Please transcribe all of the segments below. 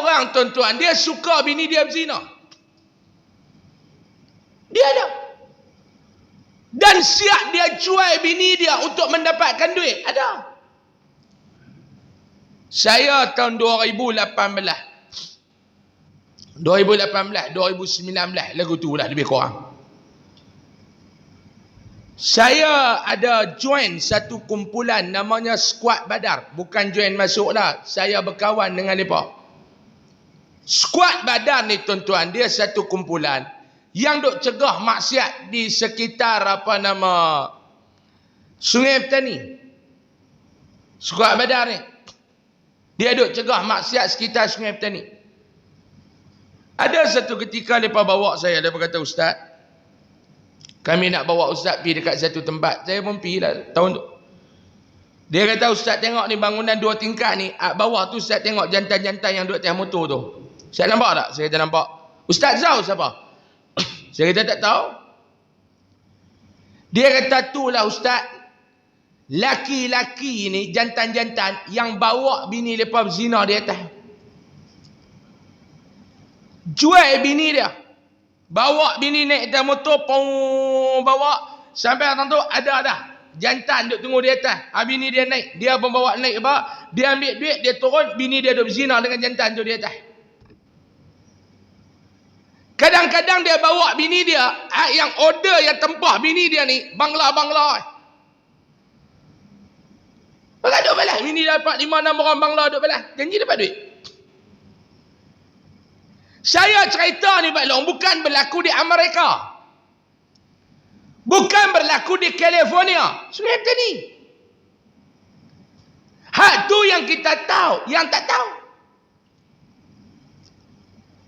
orang tuan-tuan, dia suka bini dia berzina. Dia ada. Dan siap dia jual bini dia untuk mendapatkan duit. Ada. Saya tahun 2018. 2018, 2019 lagu tu lah lebih kurang. Saya ada join satu kumpulan namanya Squad Badar. Bukan join masuk lah. Saya berkawan dengan mereka. Squad Badar ni tuan-tuan, dia satu kumpulan yang duk cegah maksiat di sekitar apa nama Sungai Petani. Squad Badar ni. Dia duk cegah maksiat sekitar Sungai Petani. Ada satu ketika mereka bawa saya, mereka kata, Ustaz, kami nak bawa Ustaz pergi dekat satu tempat. Saya pun pergi lah tahun tu. Dia kata, Ustaz tengok ni bangunan dua tingkat ni. At bawah tu Ustaz tengok jantan-jantan yang duduk atas motor tu. Saya nampak tak? Saya kata nampak. Ustaz Zau siapa? Saya kata tak tahu. Dia kata tu lah Ustaz. Laki-laki ni, jantan-jantan yang bawa bini mereka berzina di atas. Jual bini dia. Bawa bini naik atas motor, pong, bawa. Sampai atas tu ada dah. Jantan duduk tunggu di atas. Ha, bini dia naik. Dia pun bawa naik apa? Dia ambil duit, dia turun. Bini dia duduk berzina dengan jantan tu di atas. Kadang-kadang dia bawa bini dia. Ha, yang order yang tempah bini dia ni. Bangla-bangla. Maka duduk balas. Bini dapat lima enam orang bangla duduk balas. Janji dapat duit. Saya cerita ni Pak Long bukan berlaku di Amerika. Bukan berlaku di California. Sungai ni. Hak tu yang kita tahu, yang tak tahu.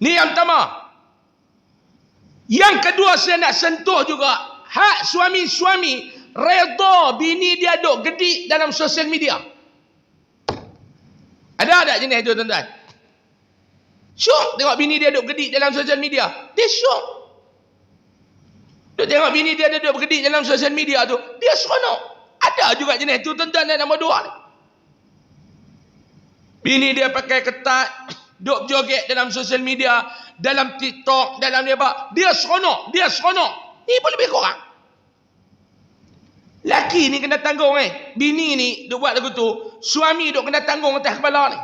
Ni yang pertama. Yang kedua saya nak sentuh juga hak suami-suami redha bini dia duk gedik dalam sosial media. Ada tak jenis itu tuan-tuan? Syok tengok bini dia duduk gedik dalam sosial media. Dia syok. Duk tengok bini dia duduk bergedik dalam sosial media tu. Dia seronok. Ada juga jenis tu tuan-tuan dan nombor dua ni. Bini dia pakai ketat. Duk joget dalam sosial media. Dalam TikTok. Dalam dia apa. Dia seronok. Dia seronok. Ni pun lebih kurang. Laki ni kena tanggung eh. Bini ni duk buat lagu tu. Suami duk kena tanggung atas kepala ni.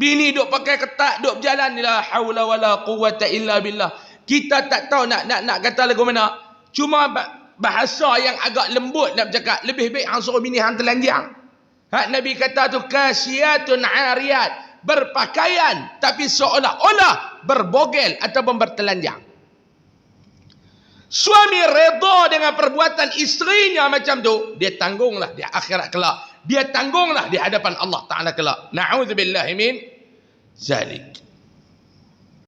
Bini duk pakai ketat, duk berjalan la haula wala quwata illa billah. Kita tak tahu nak nak nak kata lagu mana. Cuma bahasa yang agak lembut nak bercakap, lebih baik hang suruh bini hang telanjang. Hak Nabi kata tu kasiyatun ariyat, berpakaian tapi seolah-olah berbogel ataupun bertelanjang. Suami redha dengan perbuatan isterinya macam tu, dia tanggunglah di akhirat kelak. Dia tanggunglah di hadapan Allah Taala kelak. Nauzubillahi min zalik.